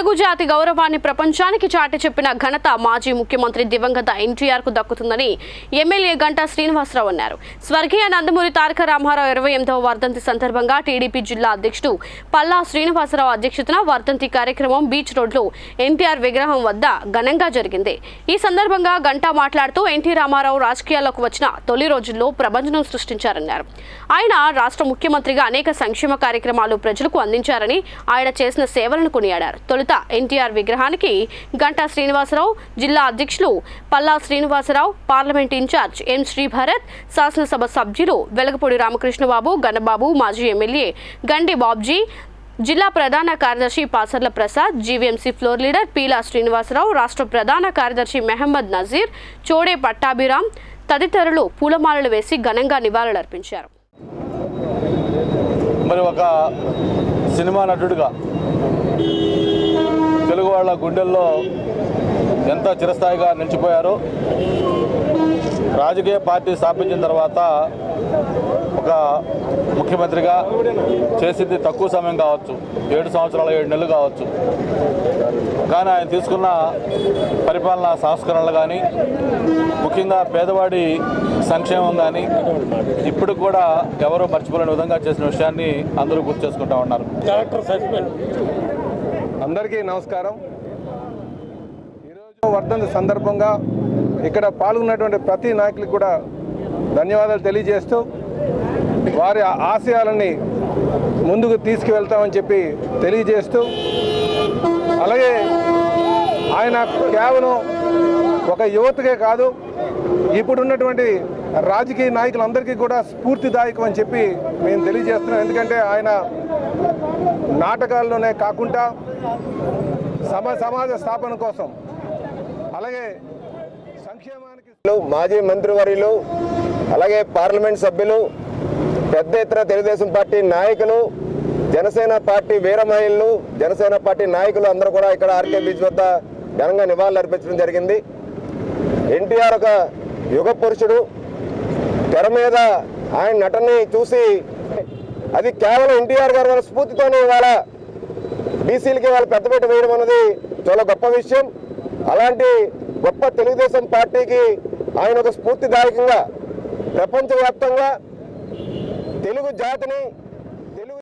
జాతి గౌరవాన్ని ప్రపంచానికి చాటి చెప్పిన ఘనత మాజీ ముఖ్యమంత్రి దివంగత ఎన్టీఆర్కు దక్కుతుందని ఎమ్మెల్యే గంటా శ్రీనివాసరావు అన్నారు. స్వర్గీయ నందమూరి తారక రామారావు ఇరవై ఎనిమిదవ వర్ధంతి సందర్భంగా టీడీపీ జిల్లా అధ్యక్షుడు పల్లా శ్రీనివాసరావు అధ్యక్షతన వర్ధంతి కార్యక్రమం బీచ్ రోడ్లో ఎన్టీఆర్ విగ్రహం వద్ద ఘనంగా జరిగింది. ఈ సందర్భంగా గంటా మాట్లాడుతూ ఎన్టీ రామారావు రాజకీయాల్లోకి వచ్చిన తొలి రోజుల్లో ప్రబంధనం సృష్టించారన్నారు. ఆయన రాష్ట్ర ముఖ్యమంత్రిగా అనేక సంక్షేమ కార్యక్రమాలు ప్రజలకు అందించారని ఆయన చేసిన సేవలను కొనియాడారు. తొలుత ఎన్టీఆర్ విగ్రహానికి గంటా శ్రీనివాసరావు జిల్లా అధ్యక్షులు Palla Srinivasa Rao parliament in charge M Sribharat శాసనసభ సభ్యులు వెలగపూడి రామకృష్ణబాబు గన్నబాబు మాజీ ఎమ్మెల్యే గండి బాబ్జీ జిల్లా ప్రధాన కార్యదర్శి Pasarla Prasad GVMC floor leader Peela Srinivasa Rao రాష్ట్ర ప్రధాన కార్యదర్శి మెహమ్మద్ నజీర్ చోడే పట్టాభిరామ్ తదితరులు పూలమాలలు వేసి ఘనంగా నివాళులర్పించారు. మరి ఒక సినిమా నటుడుగా తెలుగు వాళ్ళ గుండెల్లో ఎంత చిరస్థాయిగా నిలిచిపోయారు రాజకీయ పార్టీ స్థాపించిన తర్వాత ఒక ముఖ్యమంత్రిగా చేసింది తక్కువ సమయం కావచ్చు ఏడు సంవత్సరాలు ఏడు నెలలు కావచ్చు. కానీ ఆయన తీసుకున్న పరిపాలనా సంస్కరణలు కానీ ముఖ్యంగా పేదవాడి సంక్షేమం కానీ ఇప్పుడు కూడా ఎవరూ మర్చిపోలేని విధంగా చేసిన విషయాన్ని అందరూ గుర్తు చేసుకుంటా ఉన్నారు. అందరికీ నమస్కారం. ఈరోజు వర్ధంతి సందర్భంగా ఇక్కడ పాల్గొన్నటువంటి ప్రతి నాయకులకు కూడా ధన్యవాదాలు తెలియజేస్తూ వారి ఆశయాలని ముందుకు తీసుకువెళ్తామని చెప్పి తెలియజేస్తూ అలాగే ఆయన కేవలం ఒక యువతకే కాదు ఇప్పుడున్నటువంటి రాజకీయ నాయకులందరికీ కూడా స్ఫూర్తిదాయకం అని చెప్పి మేము తెలియజేస్తున్నాం. ఎందుకంటే ఆయన నాటకాల్లోనే కాకుండా సమ సమాజ స్థాపన కోసం. అలాగే సంక్షేమానికి మాజీ మంత్రివర్యులు అలాగే పార్లమెంట్ సభ్యులు పెద్ద ఎత్తున తెలుగుదేశం పార్టీ నాయకులు జనసేన పార్టీ వీర మహిళలు జనసేన పార్టీ నాయకులు అందరూ కూడా ఇక్కడ ఆర్కే బీచ్ వద్ద ఘనంగా నివాళులు అర్పించడం జరిగింది. ఎన్టీఆర్ ఒక యుగ పురుషుడు. తెర మీద ఆయన నటనని చూసి అది కేవలం ఎన్టీఆర్ గారి వాళ్ళ స్ఫూర్తితోనే ఇవాళ బీసీలకి వాళ్ళు పెద్దపీట వేయడం అన్నది చాలా గొప్ప విషయం. అలాంటి గొప్ప తెలుగుదేశం పార్టీకి ఆయన ఒక స్ఫూర్తిదాయకంగా ప్రపంచవ్యాప్తంగా తెలుగు జాతిని